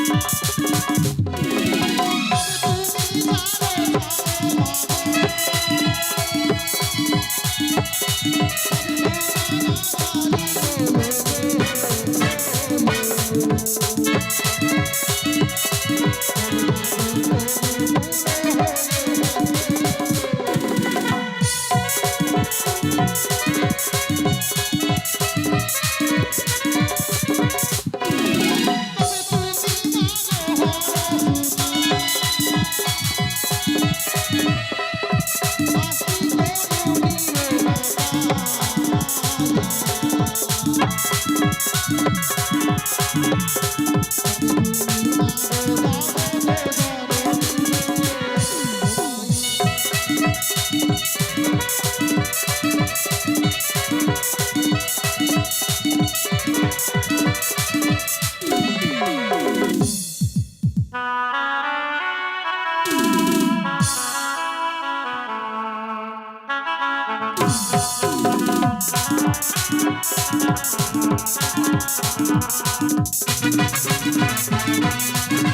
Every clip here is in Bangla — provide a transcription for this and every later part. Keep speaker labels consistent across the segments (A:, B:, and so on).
A: তবে Thank you.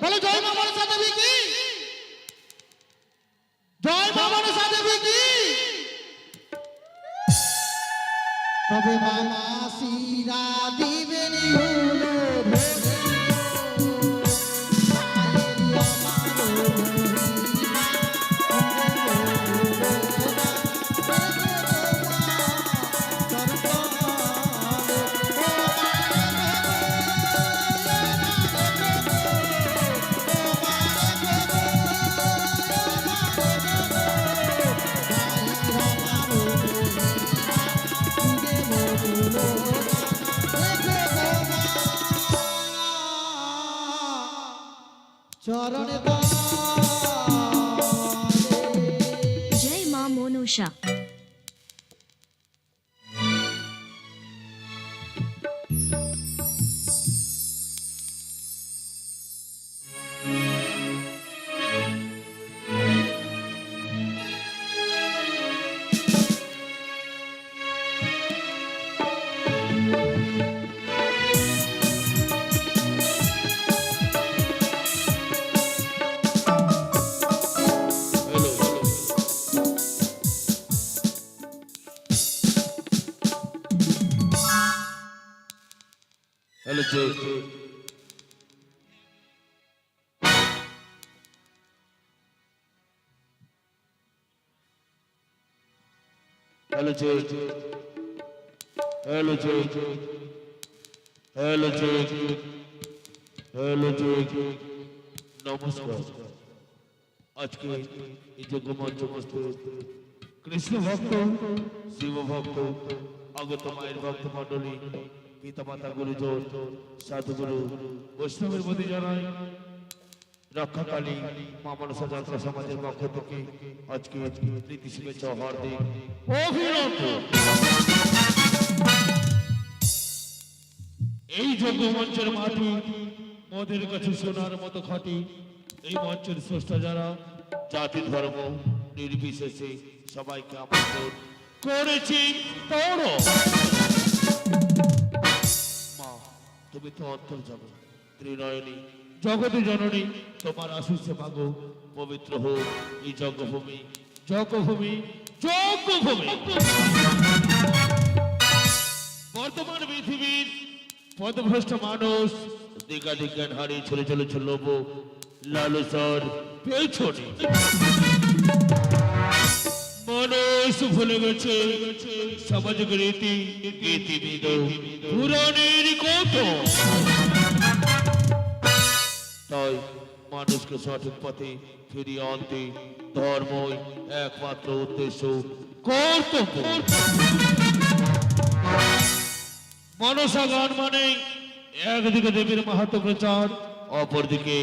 A: বলে জয় মা মনসা দেবী কি জয় মা মনসা দেবী কি তবে মামা সিরা দিবেন হলো
B: জয় মা Manasa
C: hello check hello check hello check hello check hello check নমস্কার আজকে এই যোগ্য মঞ্চ উপস্থিত কৃষ্ণ ভক্ত শিব ভক্ত আগত মায়ের ভক্ত মন্ডলী পিতা মাতা গুরুজন সাধুগুরু বৈষ্ণবের প্রতি জানাই, রক্ষাকালী মা মনসা যাত্রা সমাজের পক্ষ থেকে আজকে প্রীতি শুভেচ্ছা হার্দিক অভিনন্দন। এই যোগ্য মঞ্চের মাটি মোদের কাছে সোনার মতো খাঁটি। এই মঞ্চের স্রষ্টা যারা, জাতি, ধর্ম নির্বিশেষে সবাইকে আমন্ত্রণ করেছি। তোর তুমি তো অন্তর যাব ত্রিনয়নী জগতে জননী তোমার আশিসে মাগো পবিত্র হোক এই যজ্ঞভূমি যজ্ঞভূমি যজ্ঞভূমি বর্তমান পৃথিবীর পদভ্রষ্ট মানুষ দিগা দিজ্ঞান হারিয়ে চলে চলেছে লোভ লালসর পেছনে মানুষ ভুলে গেছে। সামাজিক রীতি পুরাণের কথা তাই মানুষকে সঠিক পথে ফিরিয়ে আনতে ধর্মই একমাত্র উদ্দেশ্য। কর্তব্য। মনসা গান মানে একদিকে দেবীর মাহাত্ম প্রচার, অপরদিকে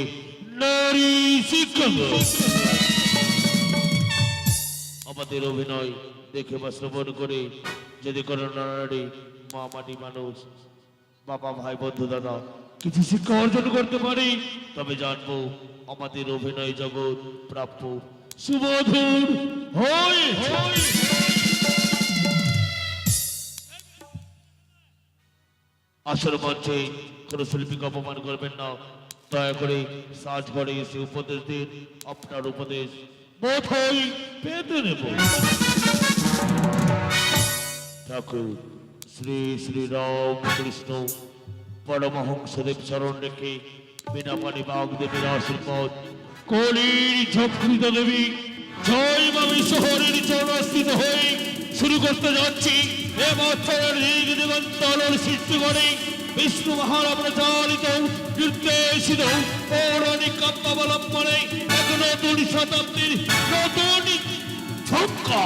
C: নারী শিক্ষা। আমাদের অভিনয় দেখে বা শ্রবণ করে যদি কোনো নারী মা মাটি মানুষ, বাবা, ভাই, বন্ধু, দাদা কিছু শিক্ষা অর্জন করতে পারি, তবে জানব আমাদের অভিনয় জগৎ প্রাপ্য সুমধুর হয়। আসর মঞ্চে কোনো শিল্পীকে অপমান করবেন না। দয়া করে সাজ ঘরে এসে উপদেশ দিন, আপনার উপদেশ বোধহয় পেতে নেব। ঠাকুর শ্রী শ্রী রাম কৃষ্ণ পরমহংসদেব চরণ রেখে বিনা পানি বাগদেবীর আশীর্বাদ কলির ঝকৃত দেবী জয় মামি শহরের চরণস্থিত হয়ে শুরু করতে যাচ্ছি। এ বছরের ঋগ দিগন্তরের সৃষ্টি করে বিষ্ণু মহারা প্রচারিত নির্দেশিত পৌরাণিক কাব্যাবলম্বনে এক নতুন শতাব্দীর নতুন ঝঙ্কা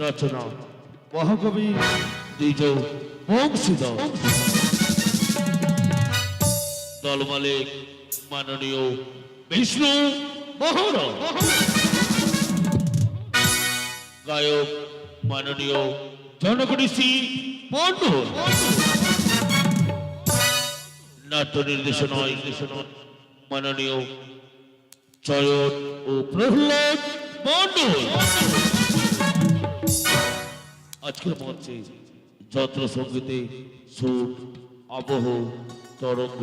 C: রচনা। মহাকবি দ্বিজ বংশীধর দল মালিক মাননীয় বিষ্ণু মহারাজ। গায়ক মাননীয় জনগণী মন্ডল নাট্য নির্দেশনায় নির্দেশনায় মাননীয় চয়ন ও প্রহ্লাদ মন্ডল আজকের মঞ্চে যন্ত্র সঙ্গীতে সুর, আবহ, তরঙ্গ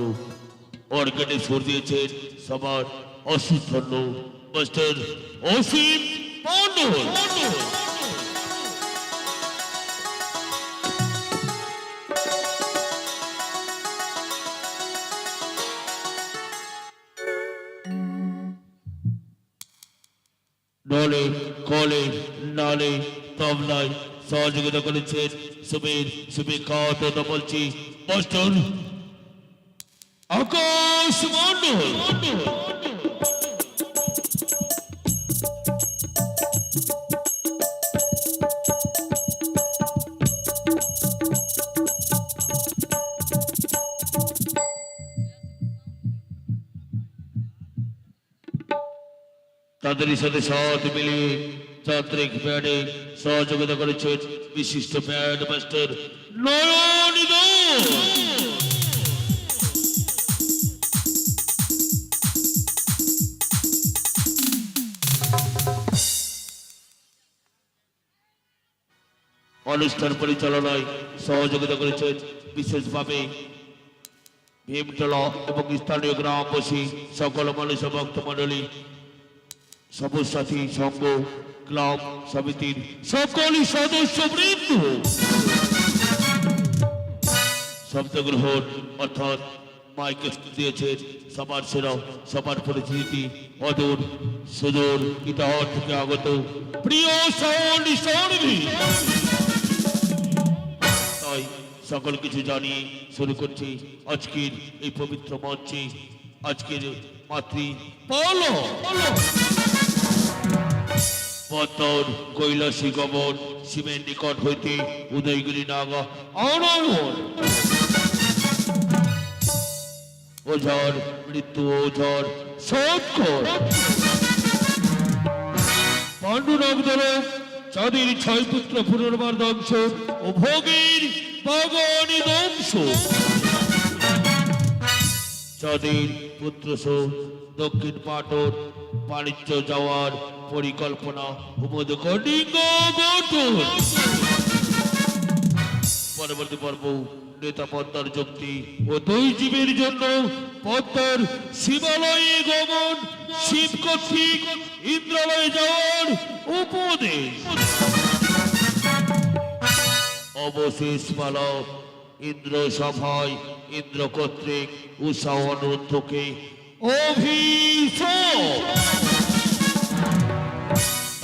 C: অর্গানে সুর দিয়েছেন সবার অসীম মাস্টার অসীম নলে কলে নালে তবলায় সহযোগিতা করেছেন সুবীর সুবিখ্যাত বলছি। মাস্টার আকাশ মন্ডল তাদেরই সাথে সাথ মিলিয়ে যান্ত্রিক ব্যান্ডে সহযোগিতা করেছেন বিশিষ্ট ব্যান্ড মাস্টার নয়ন অনুষ্ঠান পরিচালনায় সহযোগিতা করেছেন বিশেষভাবে ভীমতলা এবং স্থানীয় গ্রামবাসী, সকল মানুষ ভক্ত মণ্ডলী সবুজ সাথী সংঘ, ক্লাব, সমিতির সকলই সদস্য বৃন্দ। শব্দগ্রহণ অর্থাৎ মাইকে দিয়েছেন সবার সেরা, সবার পরিচিতি, অদূর, সুদূর ইতিহাস থেকে আগত প্রিয় তাই সকল কিছু জানিয়ে শুরু করছি আজকের এই পবিত্র মঞ্চে। আজকের মাতৃ পলো। পতন কৈলাসী গমন শিবের নিকট হইতে উদয়গিরি নাগা অনমন ওঝর মৃত্যু, ওঝর পাণ্ডুরঙ্গ দলক চাঁদের ছয় পুত্র পুনর্বার ধ্বংস ও ভোগের বাগানি ধ্বংস। চাঁদের পুত্র দক্ষিণ পাটন বাণিজ্য যাওয়ার পরিকল্পনা গঠন পরবর্তী পর্ব, নেতা পদ্মার যুক্তি ও দুই জীবের জন্য পদ্মার শিবালয়ে গমন শিব কর্তৃক ইন্দ্রালয়ে যাওয়ার উপদেশ। অবশেষ পালক ইন্দ্র সভায়, ইন্দ্র কর্তৃক উৎসাহ অনুরোধকে অভিষেক।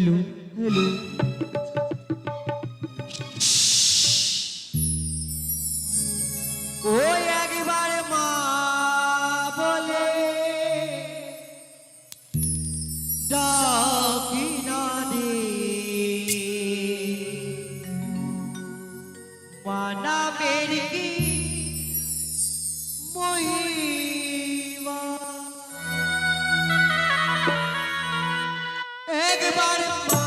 D: hello. Hello. Somebody.